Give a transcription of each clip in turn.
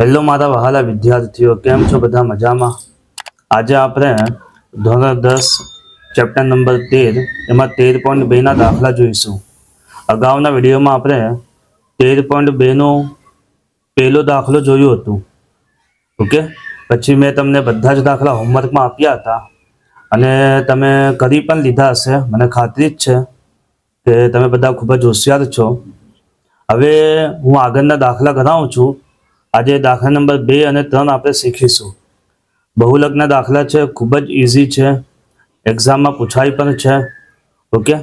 Hello મારા વહાલા વિદ્યાર્થીઓ, કેમ છો બધા મજામાં? આજે આપણે ધોરણ દસ ચેપ્ટર નંબર તેર, એમાં તેર પોઈન્ટ બેના દાખલા જોઈશું. અગાઉના વિડીયોમાં આપણે તેર પોઈન્ટ બેનો પહેલો દાખલો જોયું હતું. ઓકે? પછી મેં તમને બધા જ દાખલા હોમવર્કમાં આપ્યા હતા. અને તમે કરી પણ લીધા હશે. મને ખાતરી જ છે કે તમે બધા ખૂબ જ હોશિયાર છો. હવે હું આગળના દાખલા કરાવું છું. આજે દાખલા નંબર બે અને ત્રણ આપણે શીખીશું. બહુલગ્ન દાખલા છે, ખૂબ જ ઇઝી છે. એક્ઝામમાં પૂછાય પણ છે. ઓકે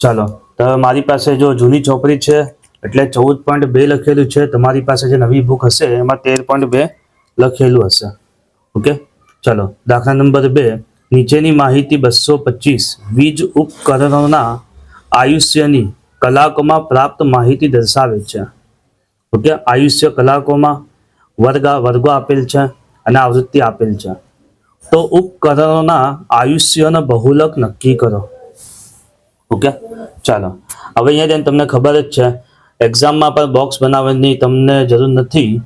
ચાલો, તો મારી પાસે જો જૂની ચોપડી છે, એટલે ચૌદ પોઈન્ટ બે લખેલું છે, તમારી પાસે જે નવી બુક હશે, એમાં તેર પોઈન્ટ બે લખેલું હશે. ઓકે ચાલો, દાખલા નંબર બે, નીચેની માહિતી બસો પચીસ, વીજ ઉપકરણોના આયુષ્યની કલાકોમાં પ્રાપ્ત માહિતી દર્શાવે છે. ઓકે આયુષ્ય કલાકોમાં વર્ગ વર્ગો આપેલ છે અને આવૃત્તિ આપેલ છે. તો ઉપકરણોના આયુષ્યનો બહુલક નક્કી કરો. ઓકે? ચાલો. હવે અહીંયા જેમ તમને ખબર જ છે, એક્ઝામમાં પણ બોક્સ બનાવવાની તમને જરૂર નથી.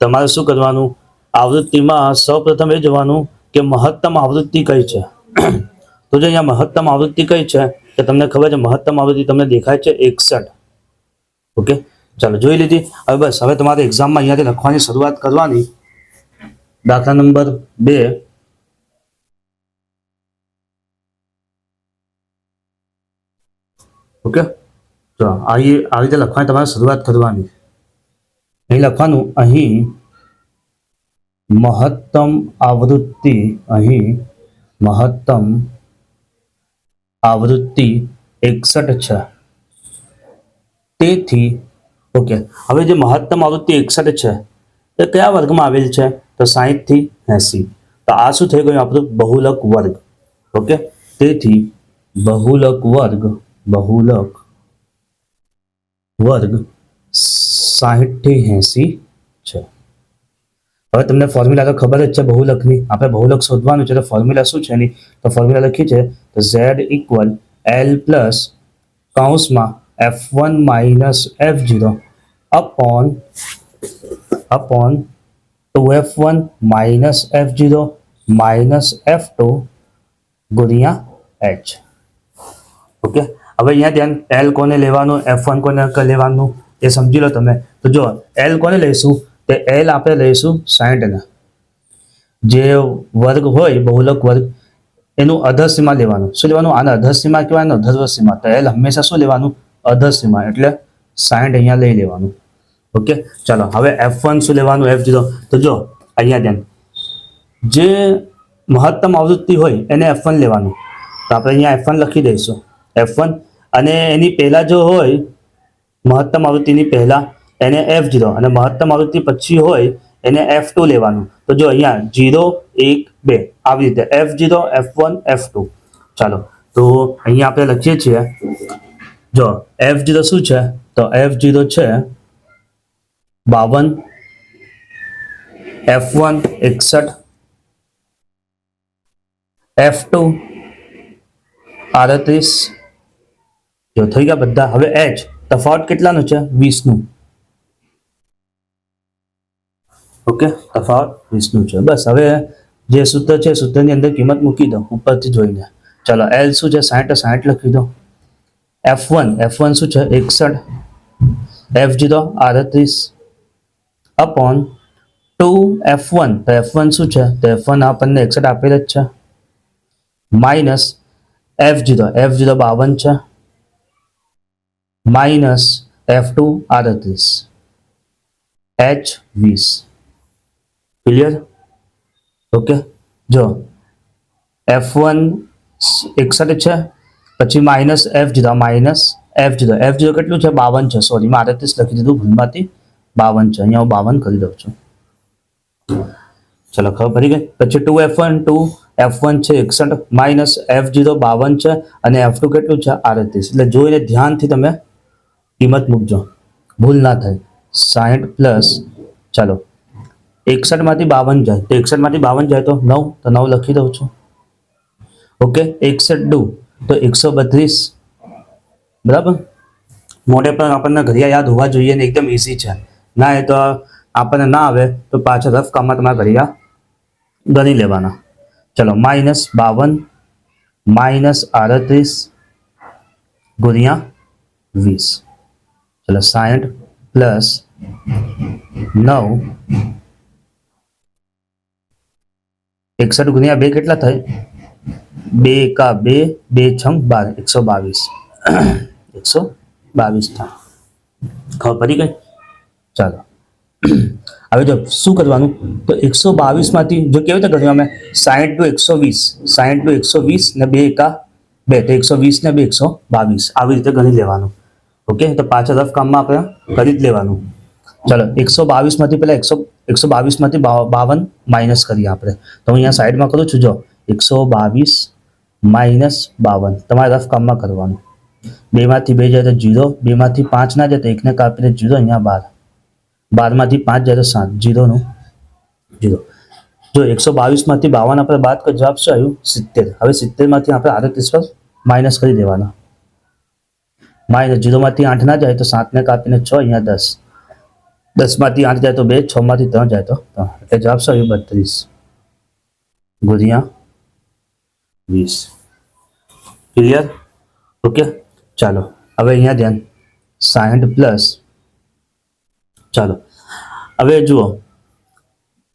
તમારે શું કરવાનું? આવૃત્તિમાં સૌપ્રથમ એ જોવાનું કે મહત્તમ આવૃત્તિ કઈ છે? તો જો અહીંયા મહત્તમ આવૃત્તિ કઈ છે કે તમને ખબર છે, મહત્તમ આવૃત્તિ તમને દેખાય છે એકસઠ. ઓકે? ચાલો જોઈ લીધી. હવે બસ, હવે તમારે એક્ઝામમાં અહીંયાથી લખવાની શરૂઆત કરવાની. દાખલા નંબર બે. ઓકે? તો આવી આવી રીતે લખવાની તમારે શરૂઆત કરવાની. અહીં લખવાનું, અહીં મહત્તમ આવૃત્તિ, અહીં મહત્તમ આવૃત્તિ એકસઠ છે. તેથી ઓકે. હવે જે મહત્તમ આવૃત્તિ એકસઠ છે, એ કયા વર્ગમાં આવેલ છે? તો સાહીઠથી એસી. તો આ શું થઈ ગયું? આપણું બહુલક વર્ગ. ઓકે? તેથી બહુલક વર્ગ બહુલક વર્ગ સાહીઠથી એસી છે. હવે તમને ફોર્મ્યુલા તો ખબર જ છે બહુલકની. આપણે બહુલક શોધવાનું છે, તો ફોર્મ્યુલા શું છે એની? તો ફોર્મ્યુલા લખી છે તો ઝેડ ઇક્વલ એલ પ્લસ કૌંસમાં F one minus F zero upon upon two F one minus F zero minus F two ગુણ્યા એચ ઓકે હવે અહીંયા ધ્યાન એલ કોને લેવાનું એફ વન કોને લેવાનું એ સમજી લો તમે. તો જો એલ કોને લઈશું? તે એલ આપણે લઈશું સાઠના જે વર્ગ હોય, બહુલક વર્ગ, એનું અધરસીમા લેવાનું. શું લેવાનું? આને અધરસીમા કહેવાય ને? અધર્વસીમા તો એલ હંમેશા શું લેવાનું? અધરસીમા એટલે સાઠ અહીંયા લઈ લેવાનું. ઓકે? ચાલો, હવે એફ વન શું લેવાનું? એફ જીરો તો જો, અહીંયા ધ્યાન. જે મહત્તમ આવૃત્તિ હોય, એને એફ વન લેવાનું. તો આપણે અહીંયા એફ વન લખી દઈશું. એફ વન અને એની પહેલાં જો હોય, મહત્તમ આવૃત્તિની પહેલાં, એને એફ જીરો અને મહત્તમ આવૃત્તિ પછી હોય, એને એફ ટુ લેવાનું. તો જો અહીંયા જીરો એક, બે. આવી રીતે F zero F one F two ચાલો, તો અહીંયા આપણે લખીએ છીએ જો એફ જીરો શું છે? તો એફ જીરો છે બાવન એફ વન એકસઠ એફ ટુ આડત્રીસ. જો થઈ ગયા બધા. હવે એચ તફાવત કેટલાનું છે? વીસનું. ઓકે, તફાવત વીસનું છે. બસ, હવે જે સૂત્ર છે સૂત્રની અંદર કિંમત મૂકી દો. ઉપરથી જોઈને. ચાલો એલ શું છે? સાઠ સાઠ લખી દો. એફ વન એફ વન શું છે? એકસઠ. એફ જીરો, આડત્રીસ. અપોન ટુ એફ વન તો એફ વન શું છે? તો એફ વન આપણને એકસઠ આપેલ જ છે. Minus F zero F zero બાવન છે. માઇનસ એફ ટુ આડત્રીસ. એચ વીસ. ક્લિયર ઓકે જો એફ વન એકસઠ છે પછી માઇનસ એફ જુદા, માઇનસ એફ જુદા. એફ જીરો કેટલું છે? બાવન છે. સોરી મેં આડત્રીસ લખી દીધું, ભૂલમાંથી. બાવન છે. અહીંયા હું બાવન કરી દઉં છું. ચલો, ખબર પડી ગઈ? પછી two F one two F one છે, એકસઠ. માઇનસ એફ જીરો બાવન છે. અને એફ ટુ કેટલું છે? આડત્રીસ. એટલે જોઈને ધ્યાનથી તમે કિંમત મૂકજો. ભૂલ ના થાય. સાહીઠ પ્લસ, ચાલો, એકસઠમાંથી બાવન જાય. તો એકસઠમાંથી બાવન જાય તો નવ. તો નવ લખી દઉં છું. ઓકે? એકસઠ ડુ તો એકસો બત્રીસ. બરાબર? મોઢે પણ આપણને ઘડિયા યાદ હોવા જોઈએ ને એકદમ ઇઝી છે. ના એ તો આપણને ના આવે તો પાછા રફ કામમાં તમારા ઘડિયા ગણી લેવાના. ચલો, માઇનસ બાવન, માઇનસ આડત્રીસ, ગુણ્યા વીસ. ચલો સાઠ પ્લસ નવ. એકસઠ ગુણ્યા બે કેટલા થાય? બે એકા બે બે છંગ બાર, એકસો બાવીસ. એકસો બાવીસ થાય ખબર પડી ગઈ? ચાલો. હવે જો શું કરવાનું? તો એકસો બાવીસમાંથી, જો કેવી રીતે કર્યું અમે? સાહીઠ ટુ એકસો વીસ. સાહીઠ ટુ એકસો વીસ ને બે એકા બે, તો એકસો વીસ ને બે, એકસો બાવીસ. આવી રીતે ગણી લેવાનું. ઓકે? તો પાછા રફ કામમાં આપણે કરી જ લેવાનું. ચલો, એકસો બાવીસમાંથી પહેલાં એકસો એકસો બાવીસમાંથી બાવન માઇનસ કરીએ આપણે. તો અહીંયા સાઈડમાં કરું છું, જો. એકસો બાવીસ માઇનસ બાવન. તમારે રફ કામમાં કરવાનું. બેમાંથી બે જાય જીરો, બેમાંથી પાંચ ના જાય તો એકને કાપીને જીરો, અહીંયા બાર. બારમાંથી પાંચ જાય સાત. જીરોનું જીરો. જો એકસો બાવીસમાંથી બાવન આપણે બાદ કરો, જવાબ શું આવ્યું? સિત્તેર. હવે સિત્તેરમાંથી આપણે આડત્રીસ પર માઇનસ કરી દેવાના. માઇનસ જીરોમાંથી આઠ ના જાય તો સાતને કાપીને છ, અહીંયા દસ. દસમાંથી આઠ જાય તો બે, છમાંથી ત્રણ જાય તો ત્રણ. એટલે જવાબ શું આવ્યું? બત્રીસ. ગુણ્યા વીસ. ક્લિયર ઓકે ચાલો. હવે અહીંયા ધ્યાન. સાઠ પ્લસ. ચાલો. હવે જુઓ.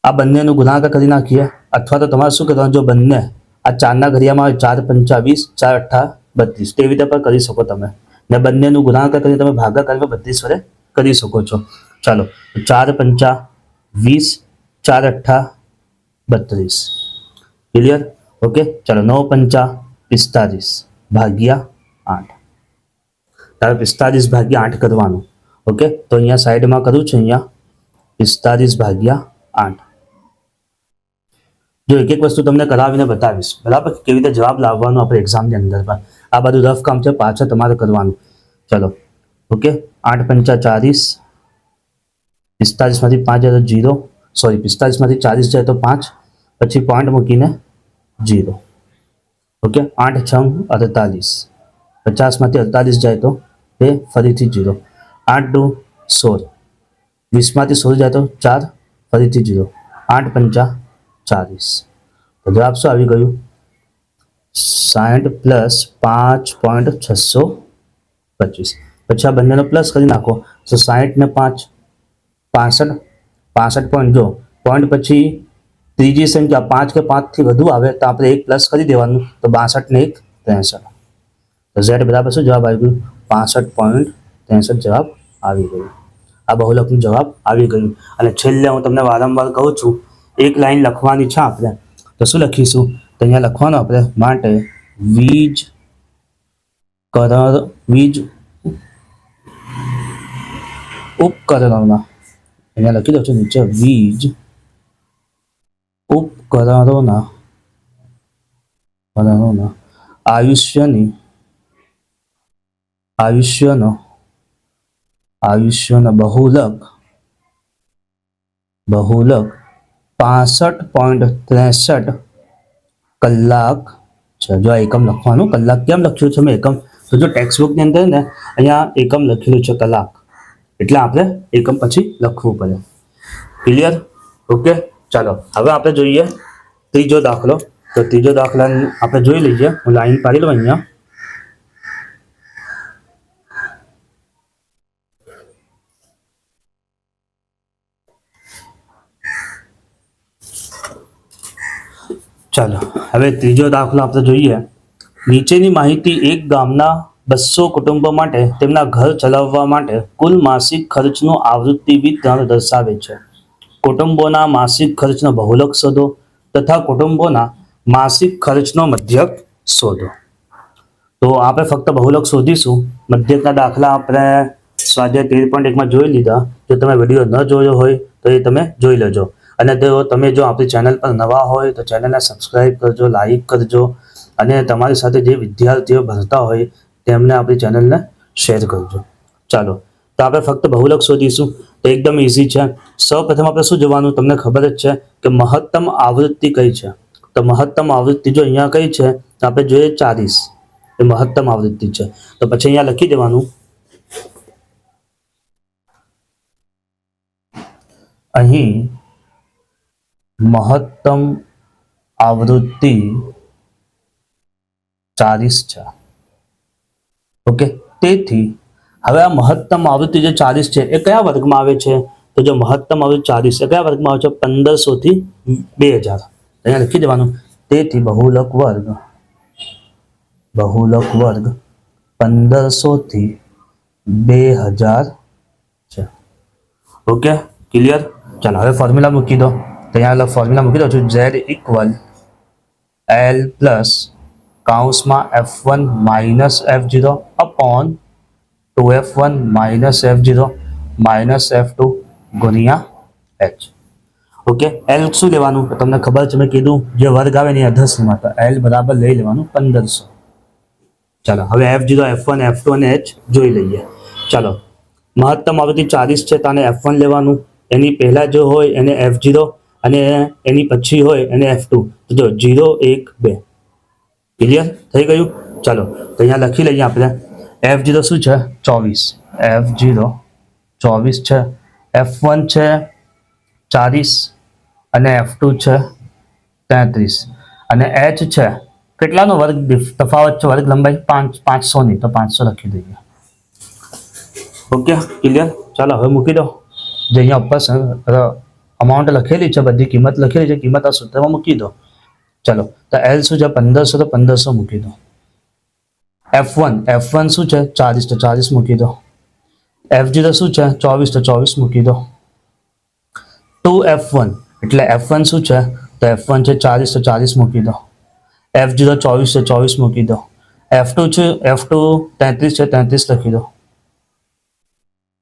આ બંનેનું ગુણાકાર કરી નાખીએ. અથવા તો તમારે શું કરવાનું જો બંને આ ચારના ઘડિયામાં ચાર પંચાવીસ, ચાર અઠ્ઠા બત્રીસ. તેવી રીતે પણ કરી શકો તમે. ને બંનેનું ગુણાકાર કરીને તમે ભાગાકારમાં બત્રીસ વડે કરી શકો છો. ચાલો. ચાર પંચા વીસ ચાર અઠ્ઠા બત્રીસ. ક્લિયર ઓકે ચાલો. નવ પંચા પિસ્તાલીસ ભાગ્યા આઠ તારે પિસ્તાલીસ ભાગ્યા આઠ કરવાનું, ઓકે? તો અહીંયા સાઈડમાં કરું છું અહીંયા. પિસ્તાલીસ ભાગ્યા આઠ. જો એક એક વસ્તુ તમને કરાવીને બતાવીશ, બરાબર? કે કેવી રીતે જવાબ લાવવાનો આપણે એક્ઝામની અંદર પણ. આ બધું રફ કામ છે, પાછળ તમારે કરવાનું. ચલો, ઓકે? આઠ પંચા ચાલીસ પિસ્તાલીસમાંથી પાંચ જાય તો જીરો. સોરી પિસ્તાલીસમાંથી ચાલીસ જાય તો પાંચ. પછી પોઈન્ટ મૂકીને જીરો. ઓકે? આઠ, છ અડતાલીસ. પચાસમાંથી અડતાલીસ જાય તો બે, ફરીથી જીરો. આઠ ટુ સોળ. વીસમાંથી સોળ જાય તો ચાર, ફરીથી જીરો. આઠ, પંચા, ચાલીસ. તો જવાબ શું આવી ગયું? સાઠ પ્લસ પાંચ પોઈન્ટ છસો પચીસ. પછી આ બંનેનો પ્લસ કરી નાખો. તો સાઠ ને પાંચ, પાસઠ. પાસઠ પોઈન્ટ જો, પોઈન્ટ પછી ત્રીજી સંખ્યા પાંચ કે પાંચથી વધુ આવે, તો આપણે એક પ્લસ કરી દેવાનું, તો બાસઠ ને એક ત્રેસઠ. ઝેડ બરાબર શું જવાબ આવી ગયું? પાસઠ પોઈન્ટ ત્રેસઠ જવાબ આવી ગયું. આ બહુલકનું જવાબ આવી ગયું. અને છેલ્લે હું તમને વારંવાર કહું છું, એક લાઈન લખવાની છે આપણે. તો શું લખીશું? તો અહીંયા લખવાનું આપણે માટે વીજ કર વીજ ઉપકરણોના. અહીંયા લખી દઉં છું નીચે, વીજ ઉપકરણોના ઉપકરણોના આયુષ્યની આયુષ્યનો આયુષ્યનો બહુલક બહુલક પાસઠ પોઈન્ટ ત્રેસઠ કલાક છે જો આ એકમ લખવાનું કલાક કેમ લખ્યું છે મેં એકમ તો જો ટેક્સ્ટ બુકની અંદર ને અહીંયા એકમ લખેલું છે કલાક એટલે આપણે એકમ પછી લખવું પડે ક્લિયર ઓકે ચાલો, હવે આપણે જોઈએ ત્રીજો દાખલો. તો ત્રીજો દાખલા આપણે જોઈ લઈએ. હું લાઈન પાડી લઉં અહીંયા. ચાલો, હવે ત્રીજો દાખલો આપણે જોઈએ. નીચેની માહિતી એક ગામના બસો કુટુંબો માટે તેમના ઘર ચલાવવા માટે કુલ માસિક ખર્ચનું આવૃત્તિ વિતરણ દર્શાવે છે. કુટુંબોના માસિક ખર્ચનો બહુલક શોધો તથા કુટુંબોના માસિક ખર્ચનો મધ્યક શોધો. તો આપણે ફક્ત બહુલક શોધીશું. મધ્યકના દાખલા આપણે સ્વાધ્યાય તેર પોઈન્ટ એકમાં જોઈ લીધા. જો તમે વીડિયો ન જોયો હોય તો એ તમે જોઈ લેજો. અને જો તમે જો આપણી ચેનલ પર નવા હોય તો ચેનલને સબસ્ક્રાઈબ કરજો, લાઈક કરજો અને તમારી સાથે જે વિદ્યાર્થીઓ ભણતા હોય તેમને આપણી ચેનલને શેર કરજો. ચાલો તો આપણે ફક્ત બહુલક શોધીશું. તો એકદમ ઇઝી છે. સૌપ્રથમ આપણે શું જોવાનું? તમને ખબર જ છે કે મહત્તમ આવૃત્તિ કઈ છે? તો મહત્તમ આવૃત્તિ જો અહીંયા કઈ છે, તો આપણે જોઈએ ચાલીસ. એ મહત્તમ આવૃત્તિ છે. તો પછી અહીંયા લખી દેવાનું. અહીં મહત્તમ આવૃત્તિ ચાલીસ છે. ઓકે? તેથી હવે આ મહત્તમ આવૃત્તિ જે ચાલીસ છે, એ કયા વર્ગમાં આવે છે? તો જો મહત્તમ આવૃત્તિ ચાલીસ એ કયા વર્ગમાં આવે છે? પંદરસો થી બે હજાર. અહીંયા લખી દેવાનું. તેથી બહુલક વર્ગ બહુલક વર્ગ પંદરસો થી બે હજાર છે. Okay, clear? ચાલો, હવે ફોર્મ્યુલા મૂકી દો. તો અહીંયા ફોર્મ્યુલા મૂકી દો છું Z equal L plus કાઉન્સમાં F one minus F zero upon two F one minus F zero minus F two ગુણ્યા એચ ઓકે એલ શું લેવાનું? તમને ખબર છે, મેં કીધું, જે વર્ગ આવે ને એ અધસ્યમાં તો એલ બરાબર લઈ લેવાનું પંદરસો. ચાલો, હવે F zero F one F two અને એચ જોઈ લઈએ. ચાલો, મહત્તમ આવૃત્તિ ચાલીસ છે તાને એફ વન લેવાનું. એની પહેલા જો હોય, એને એફ જીરો અને એની પછી હોય, એને એફ ટુ જો જીરો એક, બે. ક્લિયર થઈ ગયું? ચાલો, તો અહીંયા લખી લઈએ આપણે. એફ જીરો શું છે? ચોવીસ. એફ જીરો ચોવીસ છે. એફ વન છે ચાલીસ અને એફ ટુ છે તેત્રીસ. અને એચ છે કેટલાનો વર્ગ તફાવત છે વર્ગ લંબાઈ? પાંચ પાંચસોની તો પાંચસો લખી દઈએ. ઓકે ક્લિયર ચાલો, હવે મૂકી દો. જે અહીંયા ઉપર અમાઉન્ટ લખેલી છે, બધી કિંમત લખેલી છે, કિંમત આ સૂત્રમાં મૂકી દો. ચલો, તો એલ શું છે? પંદરસો, તો પંદરસો મૂકી દો. એફ વન એફ વન શું છે? ચાલીસ તો ચાલીસ મૂકી દો. એફ જીરો શું છે? ચોવીસ તો ચોવીસ મૂકી દો. ટુ એફ વન એટલે એફ વન શું છે? તો એફ વન છે ચાલીસ તો ચાલીસ મૂકી દો. એફ જીરો ચોવીસ છે ચોવીસ મૂકી દો. એફ ટુ છે એફ ટુ તેત્રીસ છે, તેત્રીસ લખી દો.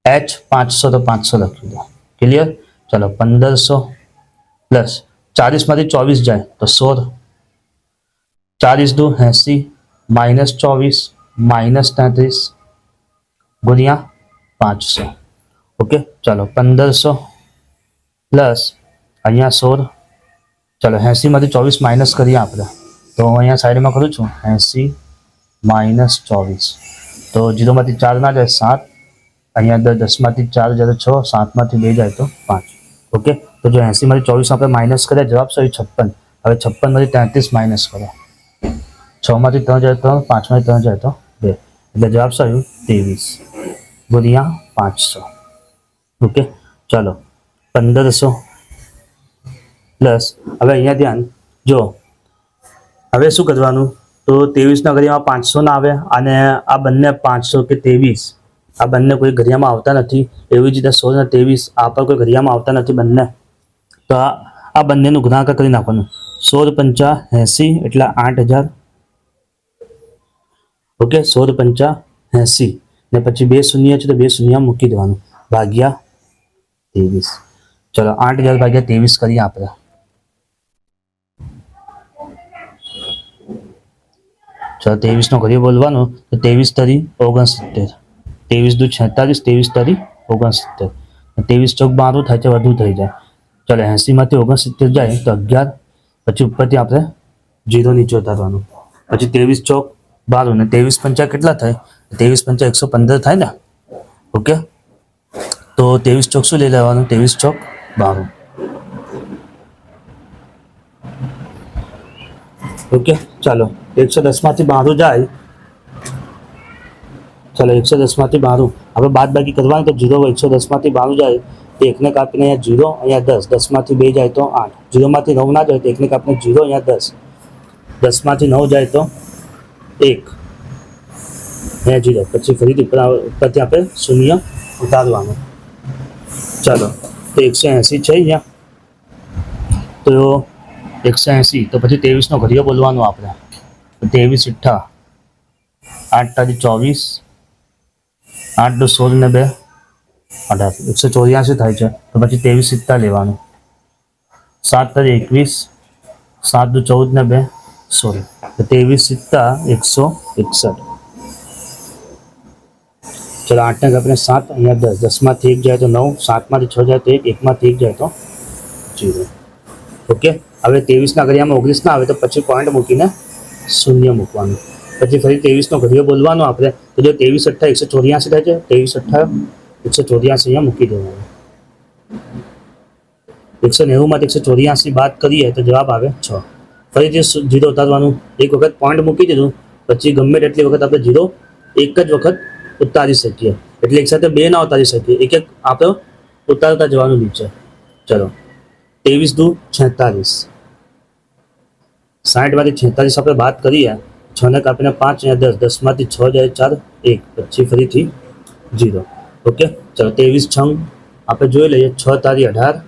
એચ પાંચસો તો પાંચસો લખી દો. ક્લિયર ચલો, પંદરસો પ્લસ ચાલીસમાંથી ચોવીસ જાય તો સોળ. ચાલીસ દુ એંસી. માઇનસ ચોવીસ માઇનસ તેત્રીસ ગુણ્યા પાંચસો ઓકે ચલો પંદરસો પ્લસ અહીંયા સોળ ચલો એંસીમાંથી ચોવીસ માઇનસ કરીએ આપણે તો હું અહીંયા સાઈડમાં કરું છું એંસી માઇનસ ચોવીસ તો જીરોમાંથી ચાર ના જાય સાત અહીંયા દ- દસમાંથી ચાર જ્યારે છ સાતમાંથી બે જાય તો પાંચ ઓકે તો જો એંસીમાંથી ચોવીસ આપણે માઇનસ કર્યા જવાબ શું છપ્પન હવે છપ્પનમાંથી તેત્રીસ માઇનસ કરો છમાંથી ત્રણ જાય તો પાંચમાંથી ત્રણ જાય તો બે. એટલે જવાબ શું આવ્યું? ત્રેવીસ. ગુણ્યા પાંચસો. ઓકે, ચાલો. પંદરસો પ્લસ, હવે અહીંયા ધ્યાન. જો, હવે શું કરવાનું? તો ત્રેવીસના ઘડિયામાં પાંચસો ના આવે અને આ બંને પાંચસો કે ત્રેવીસ, આ બંને કોઈ ઘડિયામાં આવતા નથી. એવી જ રીતે સો ને ત્રેવીસ આ પર કોઈ ઘડિયામાં આવતા નથી બંને. તો આ આ બંનેનું ગુણાકાર કરી નાખવાનું. સોળ પંચા એંસી એટલે આઠ હજાર ઓકે? સોળ પંચા એંસી. ને પછી બે શૂન્ય છે તો બે શૂન્ય મૂકી દેવાનું. ભાગ્યા ત્રેવીસ. ચલો, આઠ હજાર ભાગ્યા ત્રેવીસ કરીએ આપણે. ચલો, ત્રેવીસનો ઘડીઓ બોલવાનો. તો ત્રેવીસ તરી ઓગણસિત્તેર. ત્રેવીસ દુ છેતાલીસ ત્રેવીસ તરી ઓગણસિત્તેર. ત્રેવીસ ચોક બારું થાય છે, વધુ થઈ જાય. ચલો, એંસીમાંથી ઓગણસિત્તેર જાય તો અગિયાર. પછી ઉપરથી આપણે જીરો નીચે ઉતારવાનું પછી ત્રેવીસ ચોક બારું ને ત્રેવીસ પંચા કેટલા થાય? ત્રેવીસ પંચા એકસો પંદર થાય ને? ઓકે? તો ત્રેવીસ ચોક શું લઈ લેવાનું? ત્રેવીસ ચોક બારું ઓકે, ચાલો. એકસો દસમાંથી બારું જાય. ચાલો, એકસો દસમાંથી બારું હવે બાદ બાકી કરવાની તો જીરો એકસો દસમાંથી બારું જાય. તો એકને કાપીને અહીંયા જીરો, અહીંયા દસ. દસમાંથી બે જાય તો આઠ. જીરોમાંથી નવ ના જાય તો એકને કાપીને જીરો, અહીંયા દસ. દસમાંથી નવ જાય તો એક. અહીંયા જીરો. પછી ફરીથી ઉપર ઉપરથી આપણે શૂન્ય ઉતારવાનું. ચાલો. તો એકસો એંસી છે અહીંયા. તો એકસો એંસી. તો પછી ત્રેવીસનો ઘડિયો બોલવાનો આપણે. ત્રેવીસ ઇઠ્ઠા આઠ તારીખ ચોવીસ. આઠ દો સોળ ને બે. અઢાર. એકસો ચોર્યાસી થાય છે. તો પછી ત્રેવીસ સિત્તા લેવાનું. સાત તારીખ એકવીસ. સાત દુ ચૌદ ને બે. તો ત્રેવીસ સિત્તા એકસો એકસઠ. ચલો, આઠને આપણે સાત, અહીંયા દસ દસમાંથી એક જાય તો નવ, સાતમાંથી છ જાય તો એક એકમાંથી એક જાય તો જીરો. ઓકે? હવે ત્રેવીસના ઘડિયામાં ઓગણીસ ના આવે તો પછી પોઈન્ટ મૂકીને શૂન્ય મૂકવાનું. પછી ફરી ત્રેવીસનો ઘડિયો બોલવાનો આપણે. તો જો ત્રેવીસ અઠ્ઠા એકસો ચોર્યાસી થાય છે, ત્રેવીસ અઠ્ઠા એકસો ચોર્યાસી અહીંયા મૂકી દેવાનું. એકસો નેવુંમાંથી એકસો ચોર્યાસી બાદ કરીએ તો જવાબ આવે છ. ફરીથી જીરો ઉતારવાનું. એક વખત પોઈન્ટ મૂકી દીધું. પછી ગમે તેટલી વખત આપણે જીરો, એક જ વખત ઉતારી શકીએ. એટલે એક સાથે બે ના ઉતારી શકીએ. એક એક આપણે ઉતારતા જવાનું નીચે. ચલો. ત્રેવીસ દુ છેતાલીસ. સાઠમાંથી છેતાલીસ આપણે વાત કરીએ. છ ને કાપીને પાંચ અને દસ. દસમાંથી છ જાય ચાર, એક. પછી ફરીથી જીરો. ઓકે? ચલો, ત્રેવીસ છંગ. આપણે જોઈ લઈએ, છ તારી અઢાર.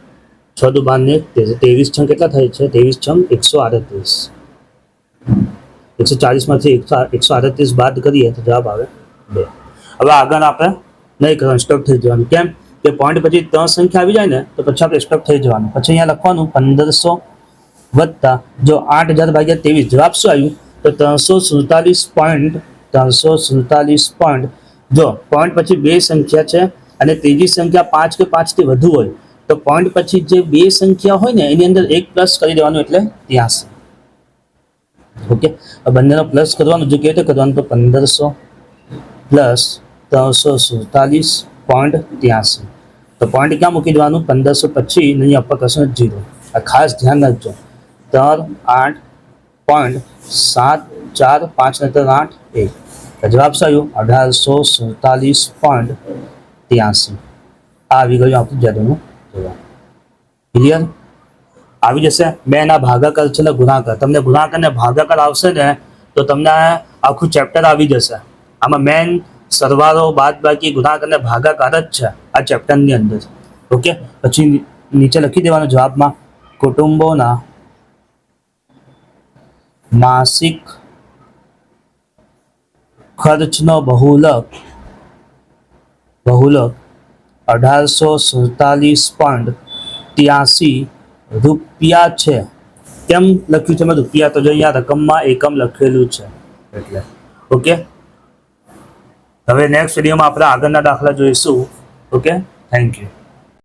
છ દુ બાર ને ત્રેવીસ છંગ કેટલા થાય છે? ત્રેવીસ છંગ એકસો આડત્રીસ. એકસો ચાલીસમાંથી એકસો એકસો આડત્રીસ બાદ કરીએ તો જવાબ આવે બે. હવે આગળ આપણે નહીં કરવાનું સ્ટક થઈ જવાનું. કેમ? કે પોઈન્ટ પછી ત્રણ સંખ્યા આવી જાય ને, તો પછી આપણે સ્ટક થઈ જવાનું. પછી અહીંયા લખવાનું પંદરસો વત્તા જો આઠ હજાર ભાગ્યા ત્રેવીસ. જવાબ શું આવ્યું? તો ત્રણસો સુડતાલીસ પોઈન્ટ ત્રણસો સુડતાલીસ પોઈન્ટ જો પોઈન્ટ પછી બે સંખ્યા છે અને ત્રીજી સંખ્યા પાંચ કે પાંચથી વધુ હોય તો પોઈન્ટ પછી જે બે સંખ્યા હોય ને, એની અંદર એક પ્લસ કરી દેવાનું એટલે ત્યાંસી. ઓકે બંનેનો પ્લસ કરવાનું, જો કેવી રીતે કરવાનું તો પંદરસો પ્લસ ત્રણસો સુડતાલીસ પોઈન્ટ ત્યાંસી. તો પોઈન્ટ ક્યાં મૂકી દેવાનું? પંદરસો પછી નહીં અપર કરશો જીરો આ ખાસ ધ્યાન રાખજો. ત્રણ, આઠ પોઈન્ટ સાત, ચાર, પાંચ, ને ત્રણ, આઠ, એક. જવાબ આવ્યો? અઢારસો સુડતાલીસ પોઈન્ટ ત્યાંસી. આ આવી ગયું આપણું જરૂરનું ક્લિયર આવી જશે. બે ના ભાગાકાર છે ને ગુણાકાર. તમને ગુણાકાર ને ભાગાકાર આવશે ને, તો તમને આખું ચેપ્ટર આવી જશે. આમાં મેન સરવાળો બાદ બાકી ગુણાકાર ને ભાગાકાર જ છે આ ચેપ્ટરની અંદર. ઓકે પછી નીચે લખી દેવાનો જવાબમાં, કુટુંબોના માસિક ખર્ચનો બહુલક બહુલક અઢારસો સુડતાલીસ પોઈન્ટ ત્યાસી રૂપિયા છે. કેમ લખ્યું છે મેં રૂપિયા તો જો અહીંયા રકમમાં એકમ લખેલું છે. એટલે, ઓકે? હવે નેક્સ્ટ વિડીયોમાં આપણે આગળના દાખલા જોઈશું. ઓકે? Thank you